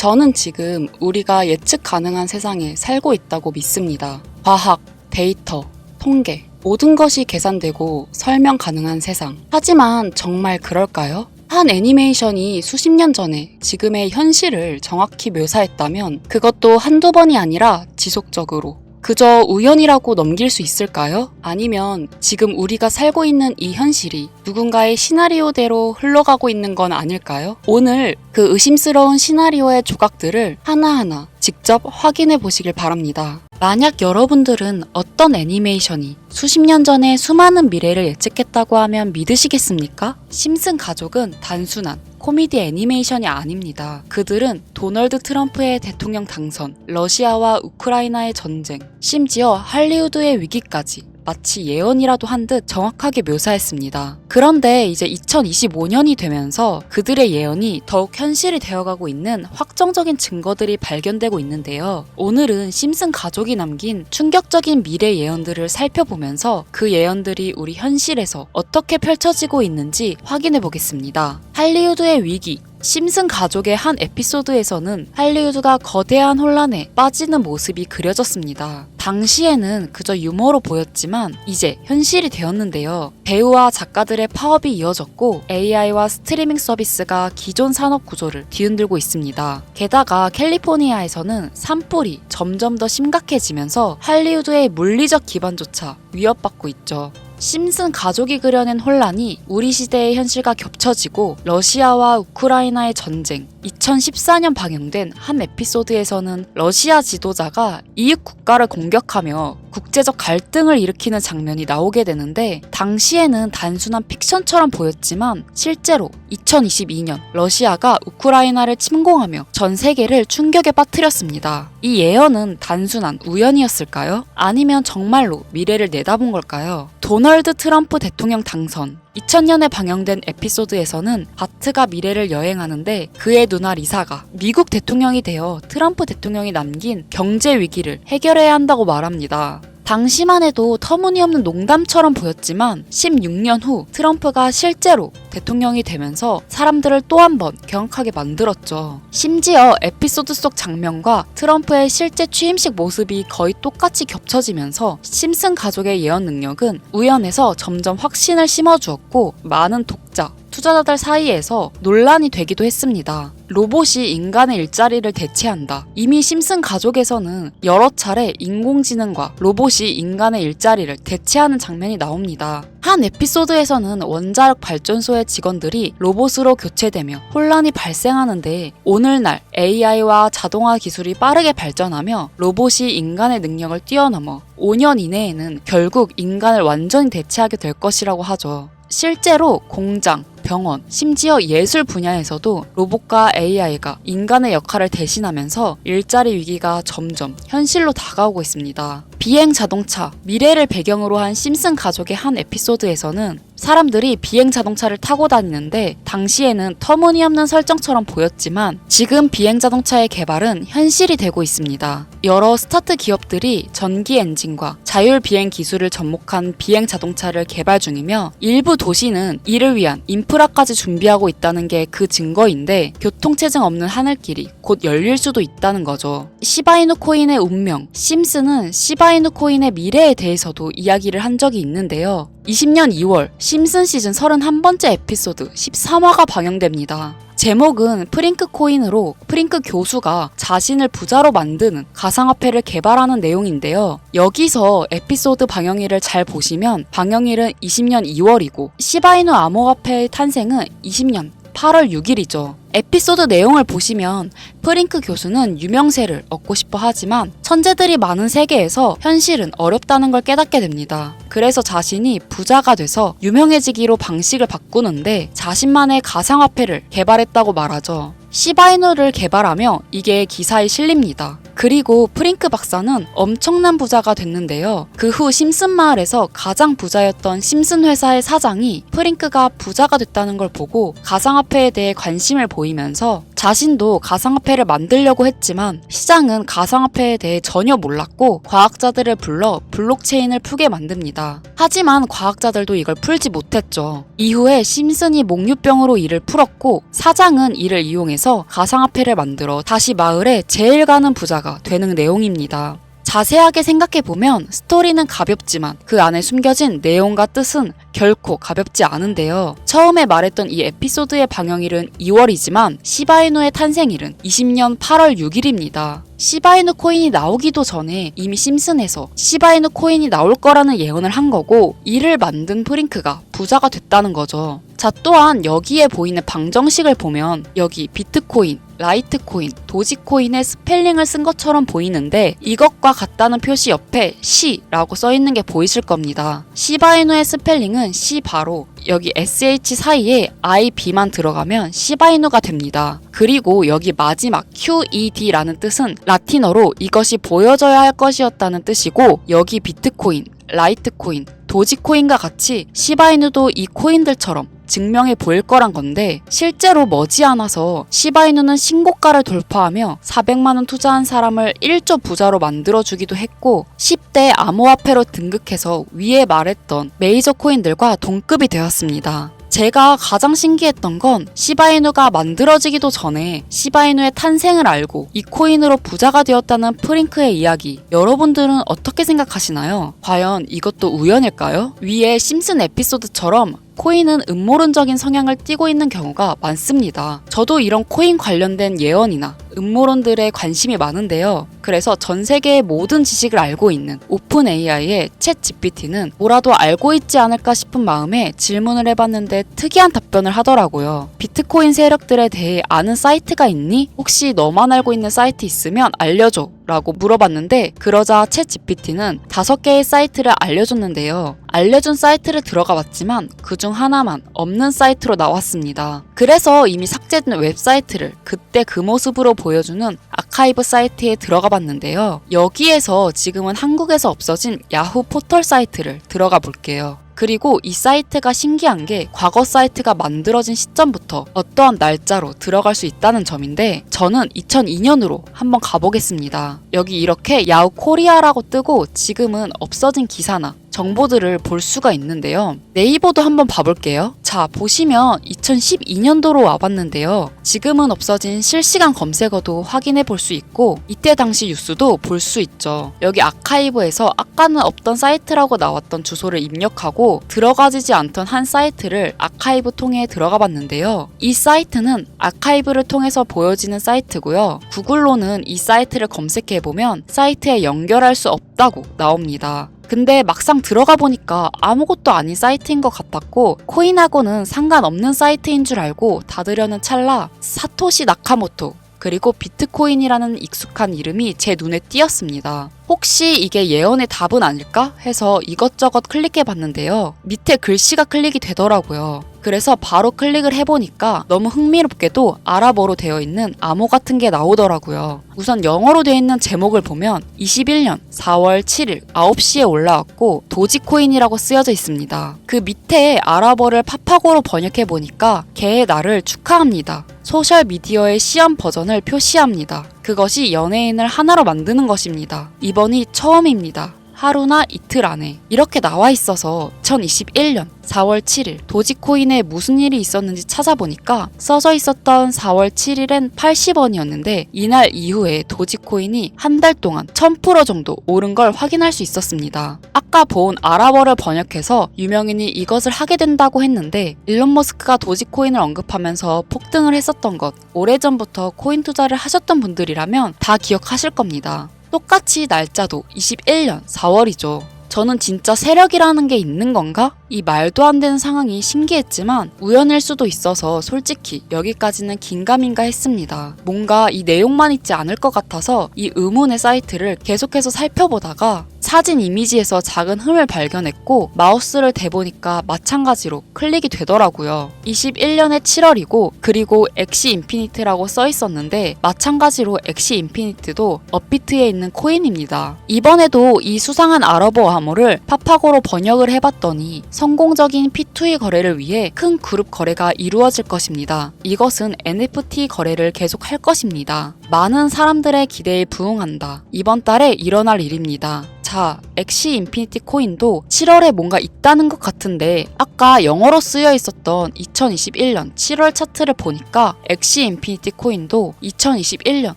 저는 지금 우리가 예측 가능한 세상에 살고 있다고 믿습니다. 과학, 데이터, 통계, 모든 것이 계산되고 설명 가능한 세상. 하지만 정말 그럴까요? 한 애니메이션이 수십 년 전에 지금의 현실을 정확히 묘사했다면 그것도 한두 번이 아니라 지속적으로 그저 우연이라고 넘길 수 있을까요? 아니면 지금 우리가 살고 있는 이 현실이 누군가의 시나리오대로 흘러가고 있는 건 아닐까요? 오늘 그 의심스러운 시나리오의 조각들을 하나하나 직접 확인해 보시길 바랍니다. 만약 여러분들은 어떤 애니메이션이 수십 년 전에 수많은 미래를 예측했다고 하면 믿으시겠습니까? 심슨 가족은 단순한 코미디 애니메이션이 아닙니다. 그들은 도널드 트럼프의 대통령 당선, 러시아와 우크라이나의 전쟁, 심지어 할리우드의 위기까지 마치 예언이라도 한 듯 정확하게 묘사했습니다. 그런데 이제 2025년이 되면서 그들의 예언이 더욱 현실이 되어가고 있는 확정적인 증거들이 발견되고 있는데요. 오늘은 심슨 가족이 남긴 충격적인 미래 예언들을 살펴보면서 그 예언들이 우리 현실에서 어떻게 펼쳐지고 있는지 확인해 보겠습니다. 할리우드의 위기, 심슨 가족의 한 에피소드에서는 할리우드가 거대한 혼란에 빠지는 모습이 그려졌습니다. 당시에는 그저 유머로 보였지만 이제 현실이 되었는데요. 배우와 작가들의 파업이 이어졌고 AI와 스트리밍 서비스가 기존 산업 구조를 뒤흔들고 있습니다. 게다가 캘리포니아에서는 산불이 점점 더 심각해지면서 할리우드의 물리적 기반조차 위협받고 있죠. 심슨 가족이 그려낸 혼란이 우리 시대의 현실과 겹쳐지고 러시아와 우크라이나의 전쟁, 2014년 방영된 한 에피소드에서는 러시아 지도자가 이웃 국가를 공격하며 국제적 갈등을 일으키는 장면이 나오게 되는데 당시에는 단순한 픽션처럼 보였지만 실제로 2022년 러시아가 우크라이나를 침공하며 전 세계를 충격에 빠뜨렸습니다. 이 예언은 단순한 우연이었을까요? 아니면 정말로 미래를 내다본 걸까요? 도널드 트럼프 대통령 당선 2000년에 방영된 에피소드에서는 바트가 미래를 여행하는데 그의 누나 리사가 미국 대통령이 되어 트럼프 대통령이 남긴 경제 위기를 해결해야 한다고 말합니다. 당시만 해도 터무니없는 농담처럼 보였지만 16년 후 트럼프가 실제로 대통령이 되면서 사람들을 또 한 번 경악하게 만들었죠. 심지어 에피소드 속 장면과 트럼프의 실제 취임식 모습이 거의 똑같이 겹쳐지면서 심슨 가족의 예언 능력은 우연에서 점점 확신을 심어주었고 많은 독자, 투자자들 사이에서 논란이 되기도 했습니다. 로봇이 인간의 일자리를 대체한다. 이미 심슨 가족에서는 여러 차례 인공지능과 로봇이 인간의 일자리를 대체하는 장면이 나옵니다. 한 에피소드에서는 원자력 발전소의 직원들이 로봇으로 교체되며 혼란이 발생하는데 오늘날 AI와 자동화 기술이 빠르게 발전하며 로봇이 인간의 능력을 뛰어넘어 5년 이내에는 결국 인간을 완전히 대체하게 될 것이라고 하죠. 실제로 공장, 병원, 심지어 예술 분야에서도 로봇과 AI가 인간의 역할을 대신하면서 일자리 위기가 점점 현실로 다가오고 있습니다. 비행 자동차, 미래를 배경으로 한 심슨 가족의 한 에피소드에서는 사람들이 비행 자동차를 타고 다니는데 당시에는 터무니없는 설정처럼 보였지만 지금 비행 자동차의 개발은 현실이 되고 있습니다. 여러 스타트 기업들이 전기 엔진과 자율 비행 기술을 접목한 비행 자동차를 개발 중이며 일부 도시는 이를 위한 인프라까지 준비하고 있다는 게 그 증거인데 교통체증 없는 하늘길이 곧 열릴 수도 있다는 거죠. 시바이누 코인의 운명, 심슨은 시바이누 코인의 미래에 대해서도 이야기를 한 적이 있는데요. 20년 2월 심슨 시즌 31번째 에피소드 13화가 방영됩니다. 제목은 프링크 코인으로 프링크 교수가 자신을 부자로 만드는 가상화폐를 개발하는 내용인데요. 여기서 에피소드 방영일을 잘 보시면 방영일은 20년 2월이고 시바이누 암호화폐의 탄생은 20년 8월 6일이죠. 에피소드 내용을 보시면 프링크 교수는 유명세를 얻고 싶어 하지만 천재들이 많은 세계에서 현실은 어렵다는 걸 깨닫게 됩니다. 그래서 자신이 부자가 돼서 유명해지기로 방식을 바꾸는데 자신만의 가상화폐를 개발했다고 말하죠. 시바이누를 개발하며 이게 기사에 실립니다. 그리고 프링크 박사는 엄청난 부자가 됐는데요. 그 후 심슨 마을에서 가장 부자였던 심슨 회사의 사장이 프링크가 부자가 됐다는 걸 보고 가상화폐에 대해 관심을 보이면서 자신도 가상화폐를 만들려고 했지만 시장은 가상화폐에 대해 전혀 몰랐고 과학자들을 불러 블록체인을 풀게 만듭니다. 하지만 과학자들도 이걸 풀지 못했죠. 이후에 심슨이 목류병으로 이를 풀었고 사장은 이를 이용해서 가상화폐를 만들어 다시 마을에 제일 가는 부자가 되는 내용입니다. 자세하게 생각해 보면 스토리는 가볍지만 그 안에 숨겨진 내용과 뜻은 결코 가볍지 않은데요. 처음에 말했던 이 에피소드의 방영일은 2월이지만 시바이누의 탄생일은 20년 8월 6일입니다. 시바이누 코인이 나오기도 전에 이미 심슨에서 시바이누 코인이 나올 거라는 예언을 한 거고 이를 만든 프링크가 부자가 됐다는 거죠. 자, 또한 여기에 보이는 방정식을 보면 여기 비트코인, 라이트코인, 도지코인의 스펠링을 쓴 것처럼 보이는데 이것과 같다는 표시 옆에 C라고 써 있는 게 보이실 겁니다. 시바이누의 스펠링은 C 바로 여기 SH 사이에 IB만 들어가면 시바이누가 됩니다. 그리고 여기 마지막 QED라는 뜻은 라틴어로 이것이 보여져야 할 것이었다는 뜻이고 여기 비트코인, 라이트코인, 도지코인과 같이 시바이누도 이 코인들처럼 증명해 보일 거란 건데 실제로 머지않아서 시바이누는 신고가를 돌파하며 400만 원 투자한 사람을 1조 부자로 만들어 주기도 했고 10대 암호화폐로 등극해서 위에 말했던 메이저 코인들과 동급이 되었습니다. 제가 가장 신기했던 건 시바이누가 만들어지기도 전에 시바이누의 탄생을 알고 이 코인으로 부자가 되었다는 프링크의 이야기. 여러분들은 어떻게 생각하시나요? 과연 이것도 우연일까요? 위에 심슨 에피소드처럼 코인은 음모론적인 성향을 띠고 있는 경우가 많습니다. 저도 이런 코인 관련된 예언이나 음모론들에 관심이 많은데요. 그래서 전 세계의 모든 지식을 알고 있는 오픈 AI의 챗 GPT는 뭐라도 알고 있지 않을까 싶은 마음에 질문을 해봤는데 특이한 답변을 하더라고요. 비트코인 세력들에 대해 아는 사이트가 있니? 혹시 너만 알고 있는 사이트 있으면 알려줘. 라고 물어봤는데 그러자 챗 GPT는 다섯 개의 사이트를 알려줬는데요. 알려준 사이트를 들어가 봤지만 그중 하나만 없는 사이트로 나왔습니다. 그래서 이미 삭제된 웹사이트를 그때 그 모습으로 보여주는 아카이브 사이트에 들어가 봤는데요. 여기에서 지금은 한국에서 없어진 야후 포털 사이트를 들어가 볼게요. 그리고 이 사이트가 신기한 게 과거 사이트가 만들어진 시점부터 어떠한 날짜로 들어갈 수 있다는 점인데 저는 2002년으로 한번 가보겠습니다. 여기 이렇게 야후 코리아라고 뜨고 지금은 없어진 기사나 정보들을 볼 수가 있는데요. 네이버도 한번 봐볼게요. 자, 보시면 2012년도로 와봤는데요. 지금은 없어진 실시간 검색어도 확인해 볼 수 있고, 이때 당시 뉴스도 볼 수 있죠. 여기 아카이브에서 아까는 없던 사이트라고 나왔던 주소를 입력하고, 들어가지지 않던 한 사이트를 아카이브 통해 들어가 봤는데요. 이 사이트는 아카이브를 통해서 보여지는 사이트고요. 구글로는 이 사이트를 검색해 보면 사이트에 연결할 수 없다고 나옵니다. 근데 막상 들어가 보니까 아무것도 아닌 사이트인 것 같았고 코인하고는 상관없는 사이트인 줄 알고 닫으려는 찰나 사토시 나카모토 그리고 비트코인이라는 익숙한 이름이 제 눈에 띄었습니다. 혹시 이게 예언의 답은 아닐까 해서 이것저것 클릭해 봤는데요. 밑에 글씨가 클릭이 되더라고요. 그래서 바로 클릭을 해보니까 너무 흥미롭게도 아랍어로 되어 있는 암호 같은 게 나오더라고요. 우선 영어로 되어 있는 제목을 보면 21년 4월 7일 9시에 올라왔고 도지코인이라고 쓰여져 있습니다. 그 밑에 아랍어를 파파고로 번역해 보니까 개의 날을 축하합니다. 소셜 미디어의 시험 버전을 표시합니다. 그것이 연예인을 하나로 만드는 것입니다. 이번이 처음입니다. 하루나 이틀 안에 이렇게 나와 있어서 2021년 4월 7일 도지코인에 무슨 일이 있었는지 찾아보니까 써져 있었던 4월 7일엔 80원이었는데 이날 이후에 도지코인이 한 달 동안 1000% 정도 오른 걸 확인할 수 있었습니다. 아까 본 아랍어를 번역해서 유명인이 이것을 하게 된다고 했는데 일론 머스크가 도지코인을 언급하면서 폭등을 했었던 것 오래전부터 코인 투자를 하셨던 분들이라면 다 기억하실 겁니다. 똑같이 날짜도 21년 4월이죠. 저는 진짜 세력이라는 게 있는 건가? 이 말도 안 되는 상황이 신기했지만 우연일 수도 있어서 솔직히 여기까지는 긴가민가 했습니다. 뭔가 이 내용만 있지 않을 것 같아서 이 의문의 사이트를 계속해서 살펴보다가 사진 이미지에서 작은 흠을 발견했고 마우스를 대보니까 마찬가지로 클릭이 되더라고요. 21년의 7월이고 그리고 엑시 인피니트라고 써 있었는데 마찬가지로 엑시 인피니트도 업비트에 있는 코인입니다. 이번에도 이 수상한 아러버 암호를 파파고로 번역을 해봤더니 성공적인 P2E 거래를 위해 큰 그룹 거래가 이루어질 것입니다. 이것은 NFT 거래를 계속할 것입니다. 많은 사람들의 기대에 부응한다. 이번 달에 일어날 일입니다. 자, 엑시 인피니티 코인도 7월에 뭔가 있다는 것 같은데 아까 영어로 쓰여 있었던 2021년 7월 차트를 보니까 엑시 인피니티 코인도 2021년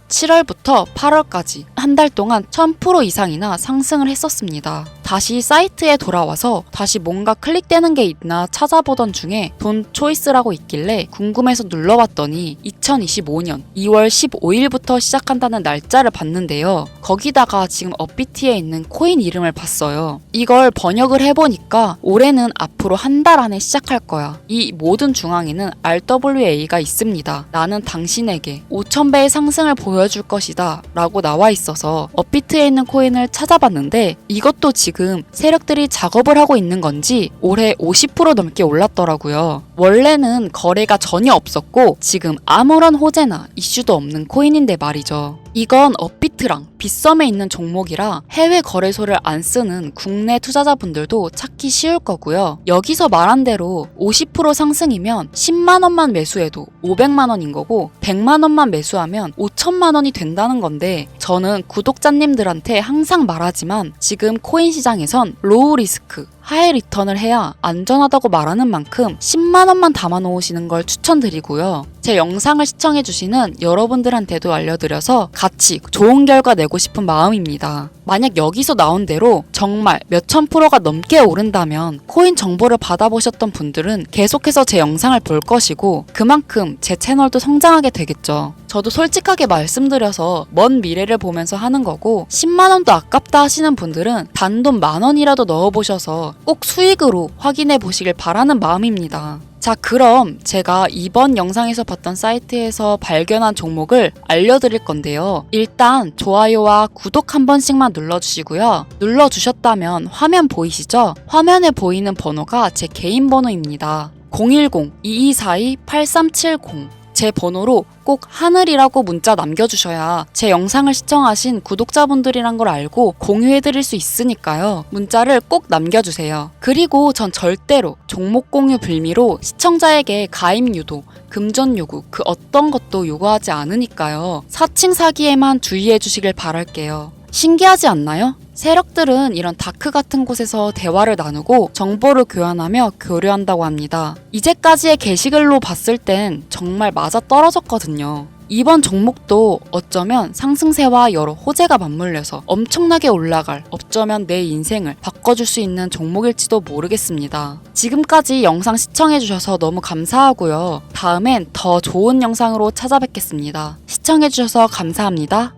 7월부터 8월까지 한 달 동안 1000% 이상이나 상승을 했었습니다. 다시 사이트에 돌아와서 다시 뭔가 클릭되는 게 있나 찾아보던 중에 돈 초이스라고 있길래 궁금해서 눌러봤더니 2025년 2월 15일부터 시작한다는 날짜를 봤는데요. 거기다가 지금 업비트에 있는 코인 이름을 봤어요. 이걸 번역을 해보니까 올해는 앞으로 한 달 안에 시작할 거야. 이 모든 중앙에는 RWA가 있습니다. 나는 당신에게 5,000배의 상승을 보여줄 것이다. 라고 나와 있어서 업비트에 있는 코인을 찾아봤는데 이것도 지금 세력들이 작업을 하고 있는 건지 올해 50% 넘게 올랐더라고요. 원래는 거래가 전혀 없었고 지금 아무런 호재나 이슈도 없는 코인인데 말이죠. 이건 업 비트랑 빗썸에 있는 종목이라 해외 거래소를 안 쓰는 국내 투자자분들도 찾기 쉬울 거고요. 여기서 말한 대로 50% 상승이면 10만 원만 매수해도 500만 원인 거고 100만 원만 매수하면 5천만 원이 된다는 건데 저는 구독자님들한테 항상 말하지만 지금 코인 시장에선 로우 리스크 하이 리턴을 해야 안전하다고 말하는 만큼 10만 원만 담아 놓으시는 걸 추천드리고요. 제 영상을 시청해주시는 여러분들한테도 알려드려서 같이 좋은 결과 내고 싶은 마음입니다. 만약 여기서 나온 대로 정말 몇천 프로가 넘게 오른다면 코인 정보를 받아보셨던 분들은 계속해서 제 영상을 볼 것이고 그만큼 제 채널도 성장하게 되겠죠. 저도 솔직하게 말씀드려서 먼 미래를 보면서 하는 거고 10만 원도 아깝다 하시는 분들은 단돈 만 원이라도 넣어 보셔서 꼭 수익으로 확인해 보시길 바라는 마음입니다. 자, 그럼 제가 이번 영상에서 봤던 사이트에서 발견한 종목을 알려드릴 건데요. 일단 좋아요와 구독 한 번씩만 눌러주시고요. 눌러주셨다면 화면 보이시죠? 화면에 보이는 번호가 제 개인 번호입니다. 010-2242-8370. 제 번호로 꼭 하늘이라고 문자 남겨주셔야 제 영상을 시청하신 구독자분들이란 걸 알고 공유해드릴 수 있으니까요. 문자를 꼭 남겨주세요. 그리고 전 절대로 종목 공유 빌미로 시청자에게 가입 유도, 금전 요구, 그 어떤 것도 요구하지 않으니까요. 사칭 사기에만 주의해 주시길 바랄게요. 신기하지 않나요? 세력들은 이런 다크 같은 곳에서 대화를 나누고 정보를 교환하며 교류한다고 합니다. 이제까지의 게시글로 봤을 땐 정말 맞아 떨어졌거든요. 이번 종목도 어쩌면 상승세와 여러 호재가 맞물려서 엄청나게 올라갈 어쩌면 내 인생을 바꿔줄 수 있는 종목일지도 모르겠습니다. 지금까지 영상 시청해주셔서 너무 감사하고요. 다음엔 더 좋은 영상으로 찾아뵙겠습니다. 시청해주셔서 감사합니다.